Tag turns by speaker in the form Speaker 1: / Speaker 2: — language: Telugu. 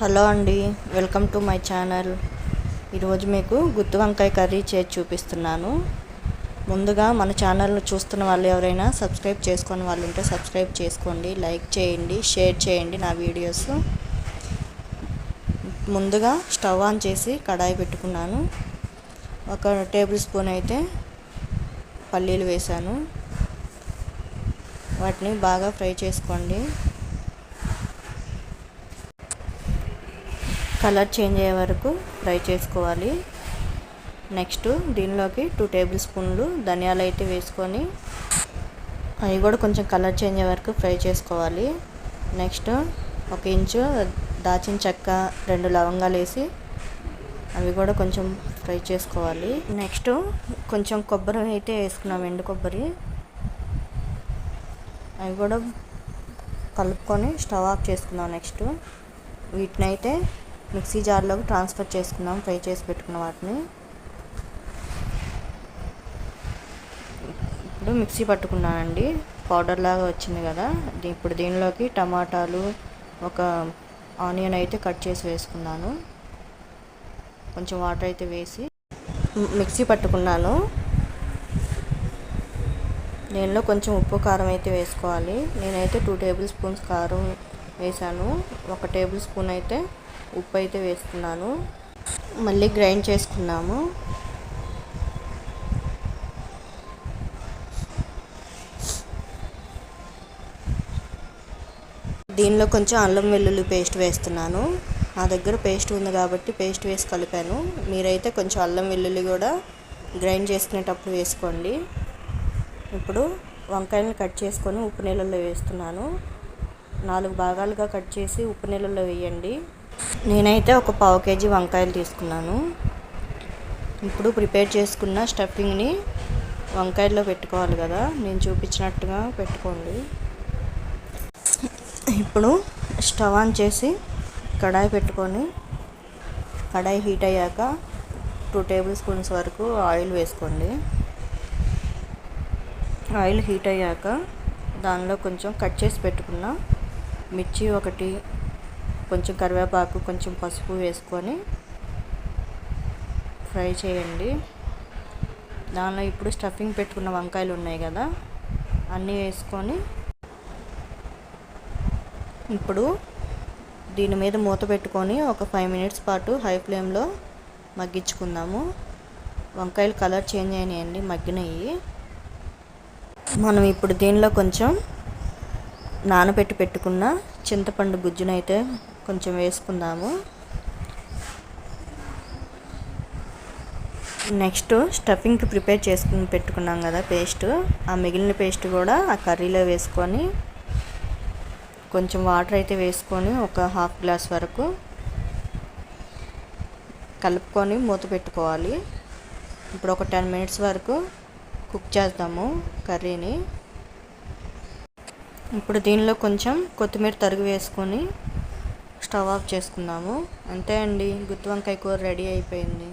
Speaker 1: హలో అండి వెల్కమ్ టు మై ఛానల్. ఈరోజు మీకు గుత్తి వంకాయ కర్రీ చేసి చూపిస్తున్నాను. ముందుగా మన ఛానల్ను చూస్తున్న వాళ్ళు ఎవరైనా సబ్స్క్రైబ్ చేసుకుని వాళ్ళు ఉంటే సబ్స్క్రైబ్ చేసుకోండి లైక్ చేయండి షేర్ చేయండి నా వీడియోస్. ముందుగా స్టవ్ ఆన్ చేసి కడాయి పెట్టుకున్నాను. ఒక టేబుల్ స్పూన్ అయితే పల్లీలు వేశాను. వాటిని బాగా ఫ్రై చేసుకోండి. కలర్ చేంజ్ అయ్యే వరకు ఫ్రై చేసుకోవాలి. నెక్స్ట్ దీనిలోకి టూ టేబుల్ స్పూన్లు ధనియాలు అయితే వేసుకొని అవి కూడా కొంచెం కలర్ చేంజ్ అయ్యే వరకు ఫ్రై చేసుకోవాలి. నెక్స్ట్ ఒక ఇంచు దాచిన చెక్క రెండు లవంగాలు వేసి అవి కూడా కొంచెం ఫ్రై చేసుకోవాలి. నెక్స్ట్ కొంచెం కొబ్బరి అయితే వేసుకున్నాం ఎండు కొబ్బరి. అవి కూడా కలుపుకొని స్టవ్ ఆఫ్ చేసుకున్నాం నెక్స్ట్. వీటిని అయితే మిక్సీ జార్లోకి ట్రాన్స్ఫర్ చేసుకున్నాం ఫ్రై చేసి పెట్టుకున్న వాటిని. ఇప్పుడు మిక్సీ పట్టుకున్నానండి. పౌడర్ లాగా వచ్చింది కదా. ఇప్పుడు దీనిలోకి టమాటాలు ఒక ఆనియన్ అయితే కట్ చేసి వేసుకున్నాను. కొంచెం వాటర్ అయితే వేసి మిక్సీ పట్టుకున్నాను. దీనిలో కొంచెం ఉప్పు కారం అయితే వేసుకోవాలి. నేనైతే టూ టేబుల్ స్పూన్స్ కారం వేసాను. ఒక టేబుల్ స్పూన్ అయితే ఉప్పు అయితే వేసుకున్నాను మళ్ళీ గ్రైండ్ చేసుకున్నాము దీనిలో కొంచెం అల్లం వెల్లుల్లి పేస్ట్ వేస్తున్నాను. నా దగ్గర పేస్ట్ ఉంది కాబట్టి పేస్ట్ వేసి కలిపాను. మీరైతే కొంచెం అల్లం వెల్లుల్లి కూడా గ్రైండ్ చేసుకునేటప్పుడు వేసుకోండి. ఇప్పుడు వంకాయలను కట్ చేసుకొని ఉప్పు నీళ్ళల్లో వేస్తున్నాను. నాలుగు భాగాలుగా కట్ చేసి ఉప్పు నీళ్ళల్లో వేయండి. నేనైతే ఒక పావు కేజీ వంకాయలు తీసుకున్నాను. ఇప్పుడు ప్రిపేర్ చేసుకున్న స్టఫింగ్ని వంకాయల్లో పెట్టుకోవాలి కదా. నేను చూపించినట్టుగా పెట్టుకోండి. ఇప్పుడు స్టవ్ ఆన్ చేసి కడాయి పెట్టుకొని కడాయి హీట్ అయ్యాక టూ టేబుల్ స్పూన్స్ వరకు ఆయిల్ వేసుకోండి. ఆయిల్ హీట్ అయ్యాక దానిలో కొంచెం కట్ చేసి పెట్టుకున్న మిర్చి ఒకటి కొంచెం కరివేపాకు కొంచెం పసుపు వేసుకొని ఫ్రై చేయండి. దానిలో ఇప్పుడు స్టఫింగ్ పెట్టుకున్న వంకాయలు ఉన్నాయి కదా అన్నీ వేసుకొని ఇప్పుడు దీని మీద మూత పెట్టుకొని ఒక ఫైవ్ మినిట్స్ పాటు హై ఫ్లేమ్లో మగ్గించుకుందాము. వంకాయలు కలర్ చేంజ్ అయినాయండి మగ్గినాయి. మనం ఇప్పుడు దీనిలో కొంచెం నానబెట్టి పెట్టుకున్న చింతపండు గుజ్జునైతే కొంచెం వేసుకుందాము. నెక్స్ట్ స్టఫింగ్కి ప్రిపేర్ చేసుకుని పెట్టుకున్నాం కదా పేస్ట్. ఆ మిగిలిన పేస్ట్ కూడా ఆ కర్రీలో వేసుకొని కొంచెం వాటర్ అయితే వేసుకొని ఒక హాఫ్ గ్లాస్ వరకు కలుపుకొని మూత పెట్టుకోవాలి. ఇప్పుడు ఒక టెన్ మినిట్స్ వరకు కుక్ చేద్దాము కర్రీని. ఇప్పుడు దీనిలో కొంచెం కొత్తిమీర తరుగు వేసుకొని స్టవ్ ఆఫ్ చేసుకుందాము అంతే అండి. గుత్తి వంకాయ కూర రెడీ అయిపోయింది.